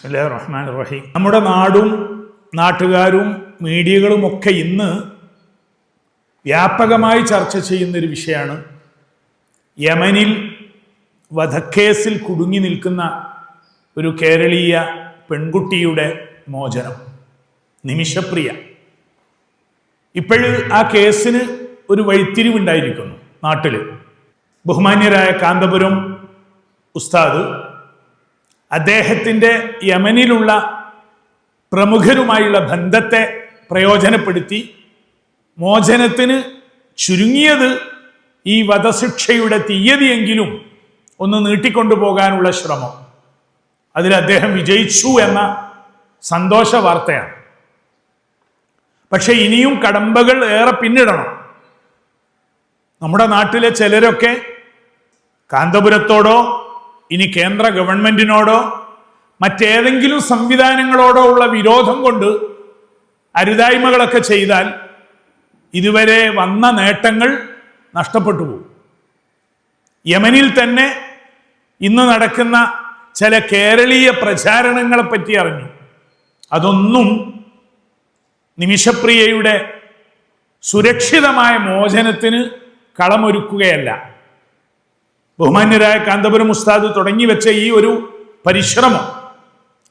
ബിസ്മില്ലാ റഹ്മാൻ റഹീം നമ്മുടെ നാടും നാട്ടുകാരും മീഡിയകളും ഒക്കെ ഇന്ന് വ്യാപകമായി ചർച്ച ചെയ്യുന്നൊരു വിഷയമാണ് യമനിൽ വധക്കേസിൽ കുടുങ്ങി നിൽക്കുന്ന ഒരു കേരളീയ പെൺകുട്ടിയുടെ മോചനം നിമിഷപ്രിയ. ഇപ്പോഴ് ആ കേസിന് ഒരു വഴിത്തിരിവുണ്ടായിരിക്കുന്നു നാട്ടിൽ ബഹുമാന്യരായ കാന്തപുരം ഉസ്താദ് അദ്ദേഹത്തിന്റെ യമനിലുള്ള പ്രമുഖരുമായുള്ള ബന്ധത്തെ പ്രയോജനപ്പെടുത്തി മോചനത്തിന് ചുരുങ്ങിയത് ഈ വധശിക്ഷയുടെ തീയതിയെങ്കിലും ഒന്ന് നീട്ടിക്കൊണ്ടുപോകാനുള്ള ശ്രമം. അതിൽ അദ്ദേഹം വിജയിച്ചു എന്ന സന്തോഷ വാർത്തയാണ്. പക്ഷെ ഇനിയും കടമ്പകൾ ഏറെ പിന്നിടണം. നമ്മുടെ നാട്ടിലെ ചിലരൊക്കെ കാന്തപുരത്തോടോ ഇനി കേന്ദ്ര ഗവൺമെന്റിനോടോ മറ്റേതെങ്കിലും സംവിധാനങ്ങളോടോ ഉള്ള വിരോധം കൊണ്ട് അരുതായ്മകളൊക്കെ ചെയ്താൽ ഇതുവരെ വന്ന നേട്ടങ്ങൾ നഷ്ടപ്പെട്ടു പോകും. യമനിൽ തന്നെ ഇന്ന് നടക്കുന്ന ചില കേരളീയ പ്രചാരണങ്ങളെ പറ്റി അറിഞ്ഞു. അതൊന്നും നിമിഷപ്രിയയുടെ സുരക്ഷിതമായ മോചനത്തിന് കളമൊരുക്കുകയല്ല. ബഹുമാന്യരായ കാന്തപുരം ഉസ്താദ് തുടങ്ങി വെച്ച ഈ ഒരു പരിശ്രമം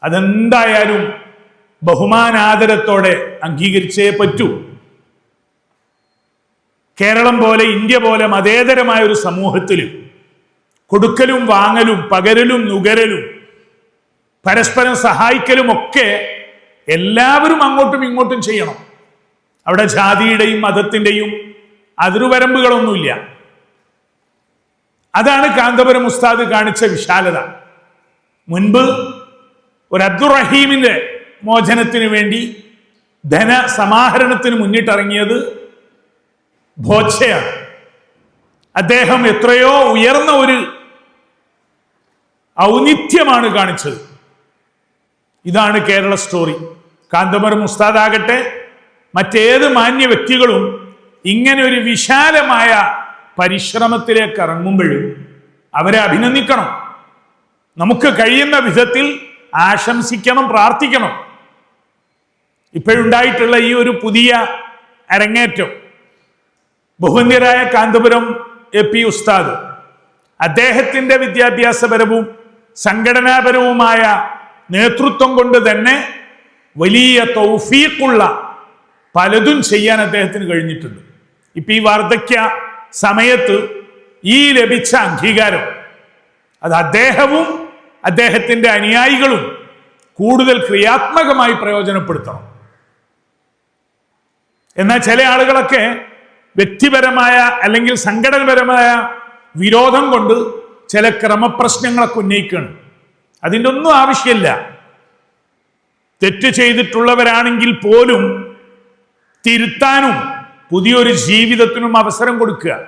അതെന്തായാലും ബഹുമാനാദരത്തോടെ അംഗീകരിച്ചേ പറ്റൂ. കേരളം പോലെ ഇന്ത്യ പോലെ മതേതരമായ ഒരു സമൂഹത്തിൽ കൊടുക്കലും വാങ്ങലും പകരലും നുകരലും പരസ്പരം സഹായിക്കലും ഒക്കെ എല്ലാവരും അങ്ങോട്ടും ഇങ്ങോട്ടും ചെയ്യണം. അവിടെ ജാതിയുടെയും മതത്തിന്റെയും അതിർവരമ്പുകളൊന്നുമില്ല അതാണ് കാന്തപുരം ഉസ്താദ് കാണിച്ച വിശാലത. മുൻപ് ഒരു അബ്ദുറഹീമിന്റെ മോചനത്തിന് വേണ്ടി ധന സമാഹരണത്തിന് മുന്നിട്ടിറങ്ങിയത് ഭോച്ചയാണ് അദ്ദേഹം എത്രയോ ഉയർന്ന ഒരു ഔന്നിത്യമാണ് കാണിച്ചത്. ഇതാണ് കേരള സ്റ്റോറി. കാന്തപുരം ഉസ്താദാകട്ടെ മറ്റേത് മാന്യ വ്യക്തികളും ഇങ്ങനെ ഒരു വിശാലമായ പരിശ്രമത്തിലേക്ക് ഇറങ്ങുമ്പോഴും അവരെ അഭിനന്ദിക്കണം. നമുക്ക് കഴിയുന്ന വിധത്തിൽ ആശംസിക്കണം പ്രാർത്ഥിക്കണം. ഇപ്പോഴുണ്ടായിട്ടുള്ള ഈ ഒരു പുതിയ അരങ്ങേറ്റം. ബഹുന്യരായ കാന്തപുരം എ പി ഉസ്താദ് അദ്ദേഹത്തിന്റെ വിദ്യാഭ്യാസപരവും സംഘടനാപരവുമായ നേതൃത്വം കൊണ്ട് തന്നെ വലിയ തൗഫീക്കുള്ള പലതും ചെയ്യാൻ അദ്ദേഹത്തിന് കഴിഞ്ഞിട്ടുണ്ട്. ഇപ്പം ഈ വാർദ്ധക്യ സമയത്ത് ഈ ലഭിച്ച അംഗീകാരം അത് അദ്ദേഹവും അദ്ദേഹത്തിന്റെ അനുയായികളും കൂടുതൽ ക്രിയാത്മകമായി പ്രയോജനപ്പെടുത്തണം. എന്നാൽ ചില ആളുകളൊക്കെ വ്യക്തിപരമായ അല്ലെങ്കിൽ സംഘടനപരമായ വിരോധം കൊണ്ട് ചില ക്രമപ്രശ്നങ്ങളൊക്കെ ഉന്നയിക്കുകയാണ്. അതിന്റെ ഒന്നും ആവശ്യമില്ല. തെറ്റ് ചെയ്തിട്ടുള്ളവരാണെങ്കിൽ പോലും തിരുത്താനും പുതിയൊരു ജീവിതത്തിനും അവസരം കൊടുക്കുക.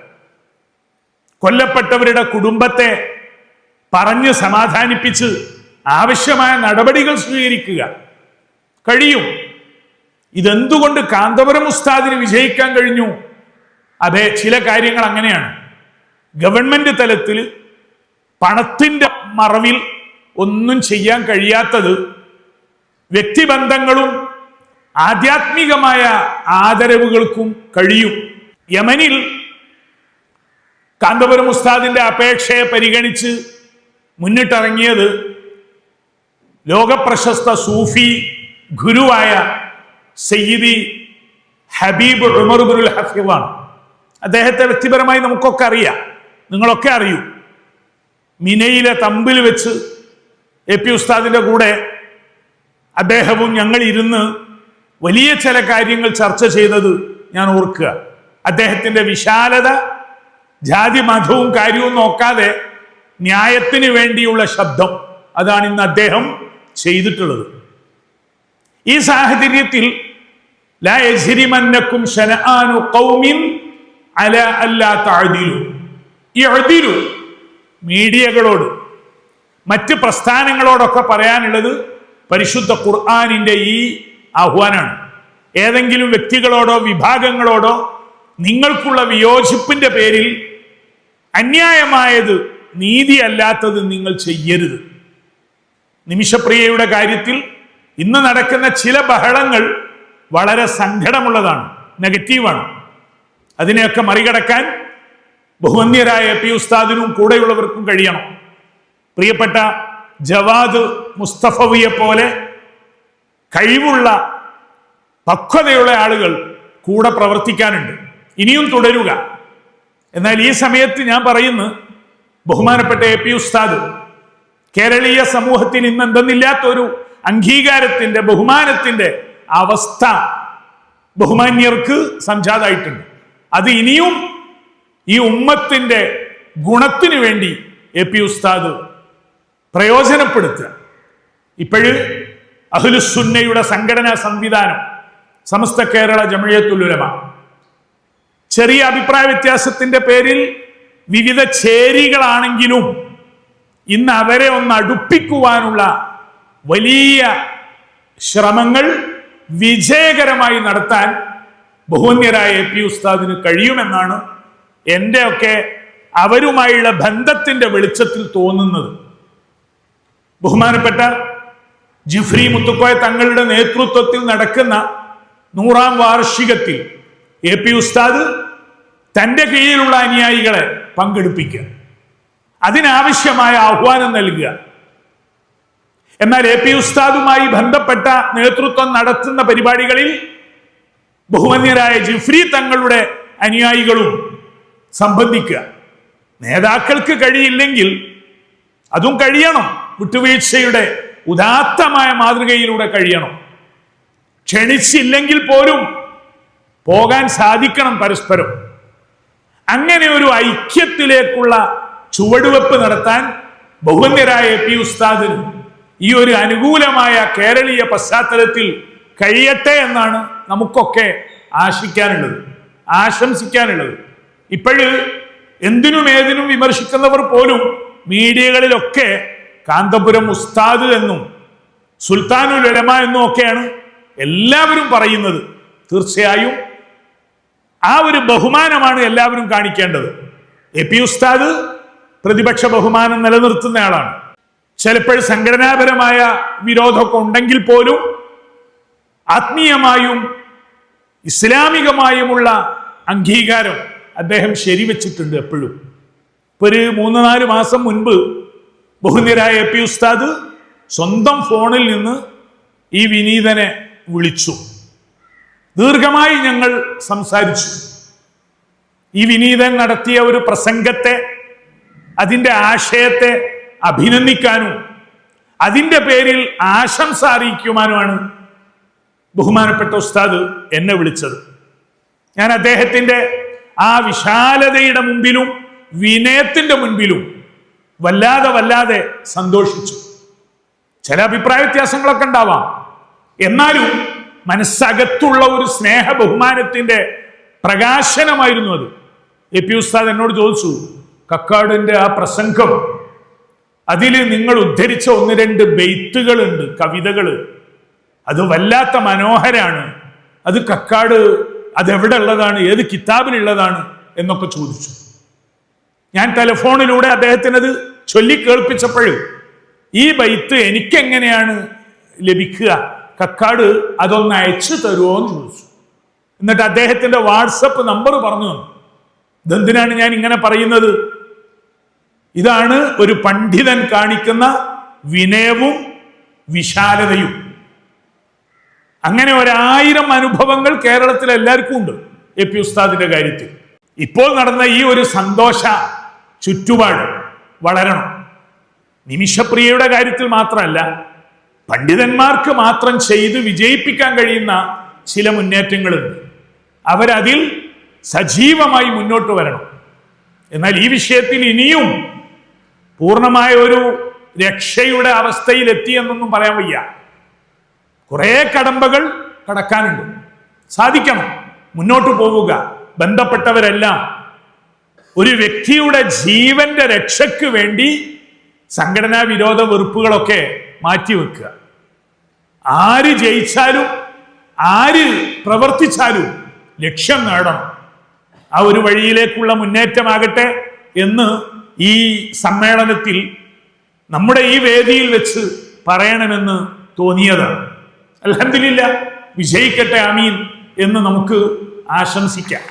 കൊല്ലപ്പെട്ടവരുടെ കുടുംബത്തെ പറഞ്ഞ് സമാധാനിപ്പിച്ച് ആവശ്യമായ നടപടികൾ സ്വീകരിക്കുക. കഴിയും. ഇതെന്തുകൊണ്ട് കാന്തപുരം ഉസ്താദിന് വിജയിക്കാൻ കഴിഞ്ഞു? അതെ ചില കാര്യങ്ങൾ അങ്ങനെയാണ്. ഗവൺമെന്റ് തലത്തിൽ പണത്തിന്റെ മറവിൽ ഒന്നും ചെയ്യാൻ കഴിയാത്തത് വ്യക്തിബന്ധങ്ങളും ആധ്യാത്മികമായ ആദരവുകൾക്കും കഴിയും. യമനിൽ കാന്തപുരം ഉസ്താദിന്റെ അപേക്ഷയെ പരിഗണിച്ച് മുന്നിട്ടിറങ്ങിയത് ലോകപ്രശസ്ത സൂഫി ഗുരുവായ സയ്യിദി ഹബീബ് ഉമർബുൽ ഹഫീവാണ് അദ്ദേഹത്തെ വ്യക്തിപരമായി നമുക്കൊക്കെ അറിയാം. നിങ്ങളൊക്കെ അറിയൂ. മിനയിലെ തമ്പിൽ വെച്ച് എ പി ഉസ്താദിന്റെ കൂടെ അദ്ദേഹവും ഞങ്ങൾ ഇരുന്ന് വലിയ ചില കാര്യങ്ങൾ ചർച്ച ചെയ്തത് ഞാൻ ഓർക്കുക. അദ്ദേഹത്തിന്റെ വിശാലത ജാതി മതവും കാര്യവും നോക്കാതെ ന്യായത്തിന് വേണ്ടിയുള്ള ശബ്ദം അതാണ് ഇന്ന് അദ്ദേഹം ചെയ്തിട്ടുള്ളത്. ഈ സാഹചര്യത്തിൽ മീഡിയകളോട് മറ്റ് പ്രസ്ഥാനങ്ങളോടൊക്കെ പറയാനുള്ളത് പരിശുദ്ധ ഖുർആാനിന്റെ ഈ ആഹ്വാനാണ്. ഏതെങ്കിലും വ്യക്തികളോടോ വിഭാഗങ്ങളോടോ നിങ്ങൾക്കുള്ള വിയോജിപ്പിന്റെ പേരിൽ അന്യായമായത് നീതിയല്ലാത്തത് നിങ്ങൾ ചെയ്യരുത്. നിമിഷപ്രിയയുടെ കാര്യത്തിൽ ഇന്ന് നടക്കുന്ന ചില ബഹളങ്ങൾ വളരെ സങ്കടമുള്ളതാണ് നെഗറ്റീവാണ്. അതിനെയൊക്കെ മറികടക്കാൻ ബഹുമന്യരായ പി ഉസ്താദിനും കൂടെയുള്ളവർക്കും കഴിയണം. പ്രിയപ്പെട്ട ജവാദ് മുസ്തഫവിയെ പോലെ കഴിവുള്ള പക്വതയുള്ള ആളുകൾ കൂടെ പ്രവർത്തിക്കാനുണ്ട്. ഇനിയും തുടരുക. എന്നാൽ ഈ സമയത്ത് ഞാൻ പറയുന്നു ബഹുമാനപ്പെട്ട എ. പി. ഉസ്താദ് കേരളീയ സമൂഹത്തിന് ഇന്ന് എന്തെന്നില്ലാത്തൊരു അംഗീകാരത്തിന്റെ ബഹുമാനത്തിന്റെ അവസ്ഥ ബഹുമാന്യർക്ക് സംജാതായിട്ടുണ്ട്. അത് ഇനിയും ഈ ഉമ്മത്തിന്റെ ഗുണത്തിനു വേണ്ടി എ. പി. ഉസ്താദ് പ്രയോജനപ്പെടുത്തുക. ഇപ്പോഴ് അഹ്ലുസുന്നയുടെ സംഘടനാ സംവിധാനം സമസ്ത കേരള ജമയത്തുലുലമ ചെറിയ അഭിപ്രായ വ്യത്യാസത്തിന്റെ പേരിൽ വിവിധ ചേരികളാണെങ്കിലും ഇന്ന് അവരെ ഒന്ന് അടുപ്പിക്കുവാനുള്ള വലിയ ശ്രമങ്ങൾ വിജയകരമായി നടത്താൻ ബഹുമന്യരായ എ പി ഉസ്താദിന് കഴിയുമെന്നാണ് എന്റെയൊക്കെ അവരുമായുള്ള ബന്ധത്തിന്റെ വെളിച്ചത്തിൽ തോന്നുന്നത്. ബഹുമാനപ്പെട്ട ജിഫ്രി മുത്തുക്കോയ തങ്ങളുടെ നേതൃത്വത്തിൽ നടക്കുന്ന നൂറാം വാർഷികത്തിൽ എ പി ഉസ്താദ് തന്റെ കീഴിലുള്ള അനുയായികളെ പങ്കെടുപ്പിക്കുക. അതിനാവശ്യമായ ആഹ്വാനം നൽകുക. എന്നാൽ എ പി ഉസ്താദുമായി ബന്ധപ്പെട്ട നേതൃത്വം നടത്തുന്ന പരിപാടികളിൽ ബഹുമന്യരായ ജിഫ്രി തങ്ങളുടെ അനുയായികളും സംബന്ധിക്കുക. നേതാക്കൾക്ക് കഴിയില്ലെങ്കിൽ അതും കഴിയണം. വിട്ടുവീഴ്ചയുടെ ഉദാത്തമായ മാതൃകയിലൂടെ കഴിയണം. ക്ഷണിച്ചില്ലെങ്കിൽ പോലും പോകാൻ സാധിക്കണം പരസ്പരം. അങ്ങനെ ഒരു ഐക്യത്തിലേക്കുള്ള ചുവടുവെപ്പ് നടത്താൻ ബഹുവന്യരായ എ പി ഉസ്താദിന് ഈ ഒരു അനുകൂലമായ കേരളീയ പശ്ചാത്തലത്തിൽ കഴിയട്ടെ എന്നാണ് നമുക്കൊക്കെ ആശിക്കാനുള്ളത് ആശംസിക്കാനുള്ളത്. ഇപ്പോഴ് എന്തിനും ഏതിനും വിമർശിക്കുന്നവർ പോലും മീഡിയകളിലൊക്കെ കാന്തപുരം ഉസ്താദ് എന്നും സുൽത്താനുൽ ഉലമ എന്നും ഒക്കെയാണ് എല്ലാവരും പറയുന്നത്. തീർച്ചയായും ആ ഒരു ബഹുമാനമാണ് എല്ലാവരും കാണിക്കേണ്ടത്. എ പി ഉസ്താദ് പ്രതിപക്ഷ ബഹുമാനം നിലനിർത്തുന്ന ആളാണ്. ചിലപ്പോൾ സംഘടനാപരമായ വിരോധമൊക്കെ ഉണ്ടെങ്കിൽ പോലും ആത്മീയമായും ഇസ്ലാമികമായുമുള്ള അംഗീകാരം അദ്ദേഹം ശരിവെച്ചിട്ടുണ്ട് എപ്പോഴും. ഇപ്പൊ ഒരു മൂന്ന് നാല് മാസം മുൻപ് ബഹുനിരായ എ പി ഉസ്താദ് സ്വന്തം ഫോണിൽ നിന്ന് ഈ വിനീതനെ വിളിച്ചു. ദീർഘമായി ഞങ്ങൾ സംസാരിച്ചു. ഈ വിനീതൻ നടത്തിയ ഒരു പ്രസംഗത്തെ അതിന്റെ ആശയത്തെ അഭിനന്ദിക്കാനും അതിന്റെ പേരിൽ ആശംസ അറിയിക്കുവാനുമാണ് ബഹുമാനപ്പെട്ട ഉസ്താദ് എന്നെ വിളിച്ചത്. ഞാൻ അദ്ദേഹത്തിന്റെ ആ വിശാലതയുടെ മുമ്പിലും വിനയത്തിന്റെ മുൻപിലും വല്ലാതെ വല്ലാതെ സന്തോഷിച്ചു. ചില അഭിപ്രായ വ്യത്യാസങ്ങളൊക്കെ ഉണ്ടാവാം. എന്നാലും മനസ്സകത്തുള്ള ഒരു സ്നേഹ ബഹുമാനത്തിന്റെ പ്രകാശനമായിരുന്നു അത്. എ പി ഉസ്താദ് എന്നോട് ചോദിച്ചു കക്കാടിന്റെ ആ പ്രസംഗം അതിൽ നിങ്ങൾ ഉദ്ധരിച്ച ഒന്ന് രണ്ട് ബെയ്ത്തുകളുണ്ട് കവിതകൾ അത് വല്ലാത്ത മനോഹരാണ്. അത് കക്കാട് അതെവിടെ ഉള്ളതാണ് ഏത് കിതാബിലുള്ളതാണ് എന്നൊക്കെ ചോദിച്ചു. ഞാൻ ടെലിഫോണിലൂടെ അദ്ദേഹത്തിന് അത് ചൊല്ലി ഈ ബൈത്ത് എനിക്കെങ്ങനെയാണ് ലഭിക്കുക? കക്കാട് അതൊന്ന് അയച്ചു തരുമോ എന്ന് ചോദിച്ചു. എന്നിട്ട് അദ്ദേഹത്തിന്റെ വാട്സപ്പ് നമ്പർ പറഞ്ഞു തന്നു. ഇതെന്തിനാണ് ഞാൻ ഇങ്ങനെ പറയുന്നത്? ഇതാണ് ഒരു പണ്ഡിതൻ കാണിക്കുന്ന വിനയവും വിശാലതയും. അങ്ങനെ ഒരായിരം അനുഭവങ്ങൾ കേരളത്തിൽ എല്ലാവർക്കും ഉണ്ട് എ പി ഉസ്താദിന്റെ കാര്യത്തിൽ. ഇപ്പോൾ നടന്ന ഈ ഒരു സന്തോഷ ചുറ്റുപാട് വളരണം. നിമിഷപ്രിയയുടെ കാര്യത്തിൽ മാത്രമല്ല പണ്ഡിതന്മാർക്ക് മാത്രം ചെയ്ത് വിജയിപ്പിക്കാൻ കഴിയുന്ന ചില മുന്നേറ്റങ്ങളുണ്ട്. അവരതിൽ സജീവമായി മുന്നോട്ട് വരണം. എന്നാൽ ഈ വിഷയത്തിൽ ഇനിയും പൂർണമായ ഒരു രക്ഷയുടെ അവസ്ഥയിൽ എത്തിയെന്നൊന്നും പറയാൻ വയ്യ. കുറേ കടമ്പകൾ കടക്കാനുണ്ട്. സാധിക്കണം. മുന്നോട്ട് പോവുക. ബന്ധപ്പെട്ടവരെല്ലാം ഒരു വ്യക്തിയുടെ ജീവന്റെ രക്ഷയ്ക്ക് വേണ്ടി സംഘടനാ വിരോധ വെറുപ്പുകളൊക്കെ മാറ്റിവെക്കുക ആര് ജയിച്ചാലും ആര് പ്രവർത്തിച്ചാലും ലക്ഷ്യം നേടണം. ആ ഒരു വഴിയിലേക്കുള്ള മുന്നേറ്റമാകട്ടെ എന്ന് ഈ സമ്മേളനത്തിൽ നമ്മുടെ ഈ വേദിയിൽ വെച്ച് പറയണമെന്ന് തോന്നിയതാണ്. അലഹമില്ല വിജയിക്കട്ടെ അമീൻ എന്ന് നമുക്ക് ആശംസിക്കാം.